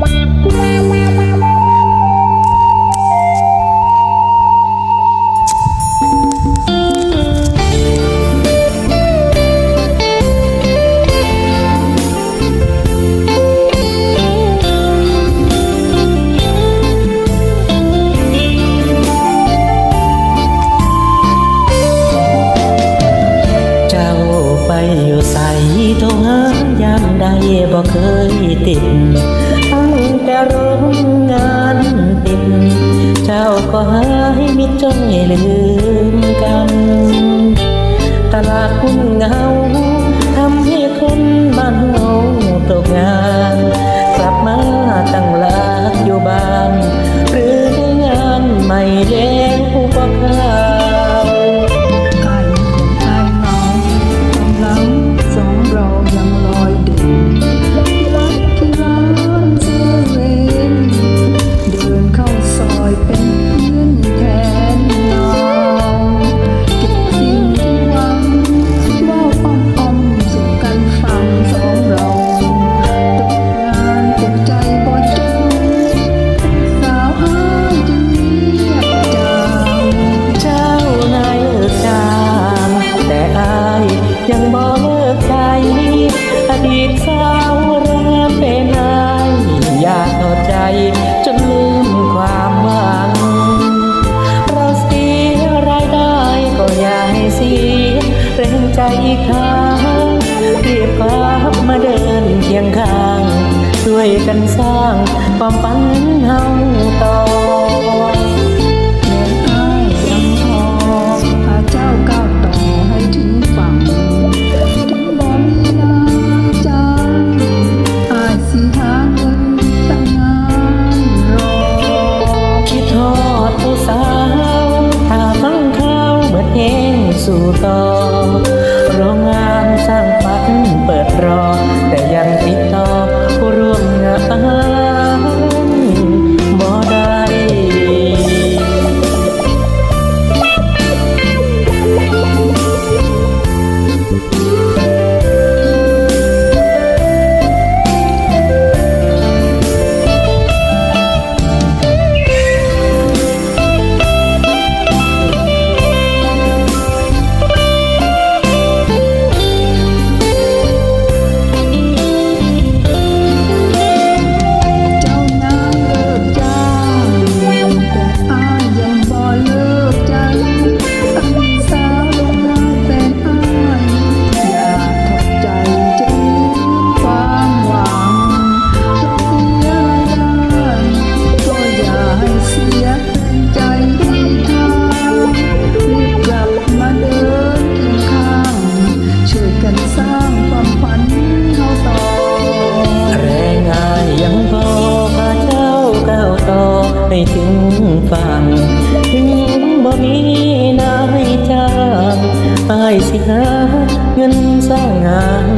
ไปอยู่ใส่ตรงเฮยามใดบ่เคยติด ร้องงานเด่นเจ้าก็หาให้มิจ้อยลืมกัน ตลาดหุ้นเงาทำให้คนบ้านเฮาตกงานาวรือป็นนอยากนอใจจนลืมความหวัง เราเสียรายได้ก็อย่าให้สีเร่งใจอีกคางเรียบพับมาเดินเคียงข้าง ช่วยกันสร้างความฝันเฮาต่อู่ต่อโรงงานสร้างฝันเปิดรอ ถึงฝั่งถึงบ่มีนายจ้างอายสิหาเงินสร้างงาน